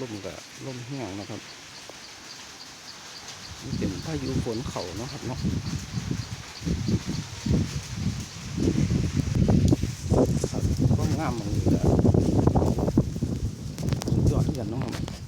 ลมกับลมแห้งนะครับนี่เป็นพายุฝนเขาเนาะครับเนาะครับก็งามเหมือนกันละสุดยอดที่กันเนาะครับ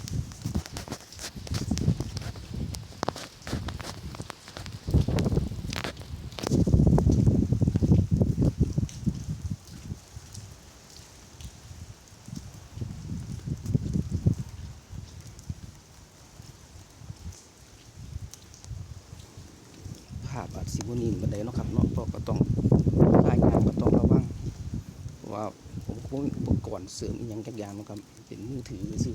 ภาพอาจสิบนินบันไดเนาะครับเนาะก็ต้องรายงานก็ต้องระวังว่าผมคงอุปกรณ์เสริมอีกอย่างจักอย่างนะครับเป็นมือถือสิ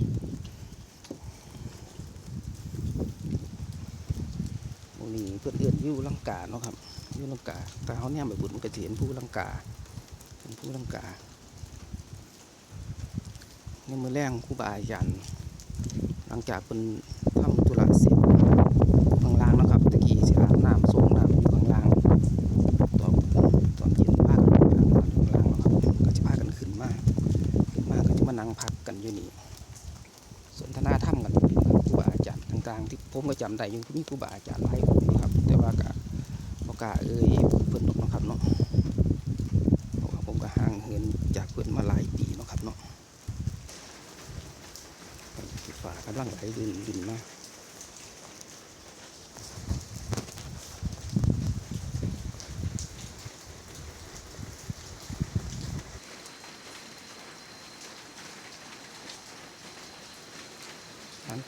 โมนี่เพื่อนเอื้อนอยูลังกาเนาะครับอยูลังกาแต่เขาเนี่ยแบบบุญมันก็จะเห็นผู้ลังกาเป็นผู้ลังกาในมือแรงครูบาอาจารย์หลังจากเป็นทำธุระเสร็จ นั่งพักกันอยู่นี่สนทนาธรรมกันครูบาอาจารย์ต่างๆ ที่ผมก็จำได้อยู่มีครูบาอาจารย์หลายคนะครับ แต่ว่าก็บอกล้าเอ่ยเพิ่นดอกนะครับเนาะเพราะว่าผมก็ห่างเหินจากเพื่อนมาหลายปีนะครับเนาะฝากำลังไหลดินดินมา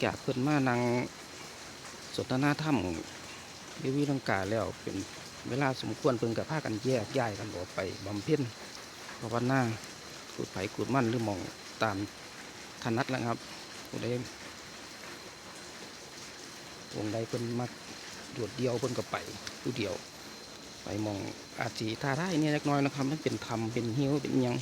จากเพิ่นมานั่งสนทนาธรรมวิวิลังกาแล้วเป็นเวลาสมควรเพิ่นกับพากันแยกย้ายกันออกไปบำเพ็ญภาวนาขุดไผ่ขุดมั่นหรือมองตามถนัดแล้วครับผู้ใดวงใดเพิ่นมาโดดเดียวเพิ่นก็ไปผู้เดียว ไปมองอาจีท่าได้เนี่ยเล็กน้อยนะครับ มันเป็นธรรมเป็นหิวเป็นยัง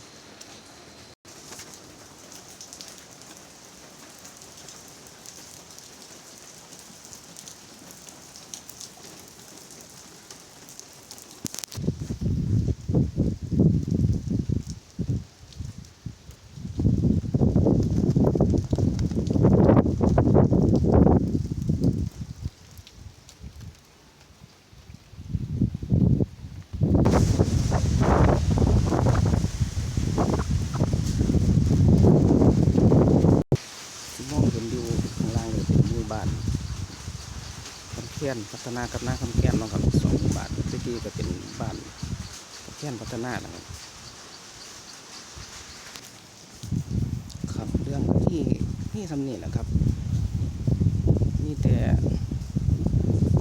ที่มองเห็นอยู่ข้างล่างเลยเป็นหมู่บ้าน คำแค้นพัฒนากับหน้าคำแค้นนาะครับสองบ้านที่กี้ก็เป็นบ้านคำแค้นพัฒนานะครับครับเรื่องที่นี่ทำนี่แหละครับมีแต่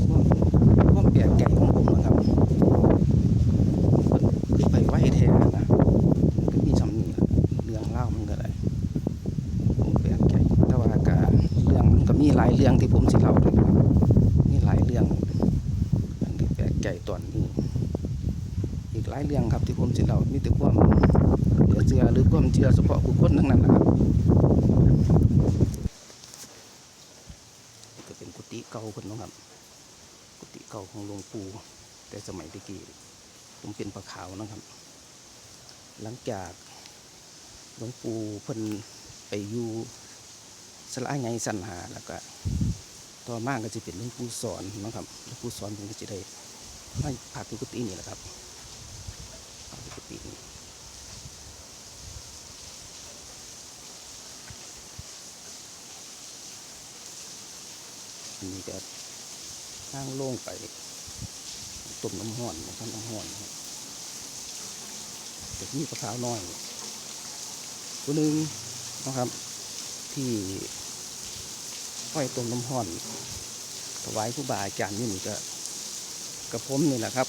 ความความแปลกใจของผมนะครับเพิ่นไปไหวแท้นะก็มีทำนี่เรื่องเล่ามันก็ได้ผมแปลกใจแต่ว่าก็เรื่องมันก็มีหลายเรื่องที่ผมสิเล่านะครับ หลายเรื่องอันที่แปลกใจตอนนี้ อีกหลายเรื่องครับที่ผมสิเล่ามีแต่ความเหลือเชื่อหรือความเชื่อเฉพาะบุคคลทั้งนั้นนะครับนี่ก็เป็นกุฏิเก่าคนนาะครับ กุฏิเก่าของหลวงปู่แต่สมัยตะกี้ผมเป็นปลาขาวนะครับ หลังจากหลวงปู่เพิ่นไปอยู่สลาไงสันหาแล้วก็ ต่อมาก็จะเป็นหลวงปู่สอนนะครับหลวงปู่สอนผมก็จะได้ให้พักกุฏินี่แหละครับพักกุฏินี่อันนี้ก็ทางโล่งไปต้มน้ำห้อนนะครับน้ำห้อนแต่นี่ปลาขาวน้อยตัวหนึ่งนะครับที่้อยต้มน้ำห้อนถวายผู้บาอาจารย์อยู่นี่ก็กับผมนี่แหละครับ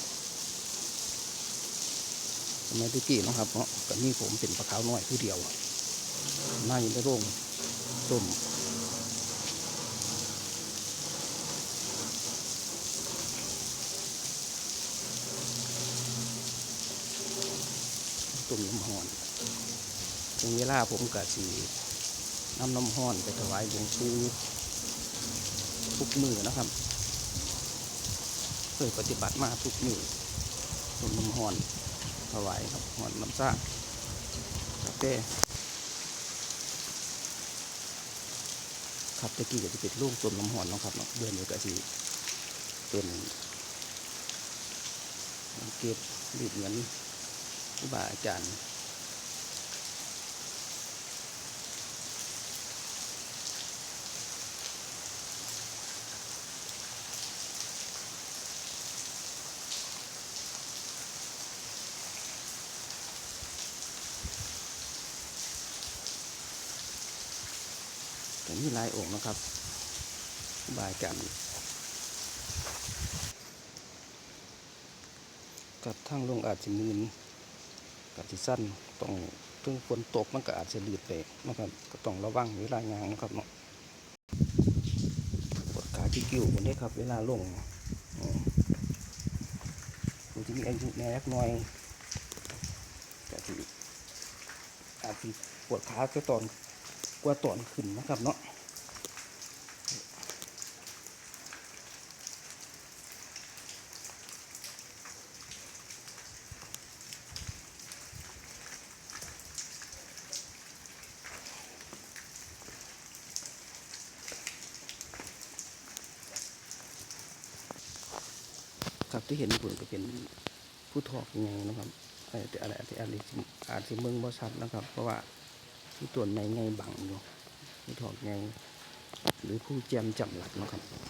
สมัยตะกี้นะครับเนาะก็มีผมเป็นปลาขาวน้อยผู้เดียวน่าอยู่ในโรงต้มต้มน้ำห้อนถึงเวลาผมกะสีน้ำน้ำห้อนไปถวายหลวงปู่ ทุกมือนะครับ เคยปฏิบัติมาทุกมือต้มน้ำหอนถวายครับหอนน้ำซ่ากาแฟครับตะกี้ก็จะเป็นลูกต้นน้ำหอนนะครับเนาะเดือนนี้ก็สิเป็นเก็บรีดเงินครูบาอาจารย์ แต่มีหลายองค์นะครับบาอาจารย์กับทางลงอาจจะมืนกับที่สั้นต้องถึงฝนตกมันก็อาจจะลืดไปนะครับก็ต้องระวังเวลายางนะครับเนาะปวดขาที่กิ้วคนนี้ครับ เวลาลงอืมผู้ที่มีอายุแน่น้อยก็ที่อาจจะปวดขาก็ตอน กว่าตอนขึ้นนะครับเนาะครับที่เห็นผลก็เป็นผู้ทอกไงนะครับเอ่อแต่อะไรแต่อะไรอาจจะเมืองบ่ชัดนะครับ เพราะว่า ที่ตัวในไงบังอยู่ที่ถอดไงหรือผู้แจมจำหลัดนะครับ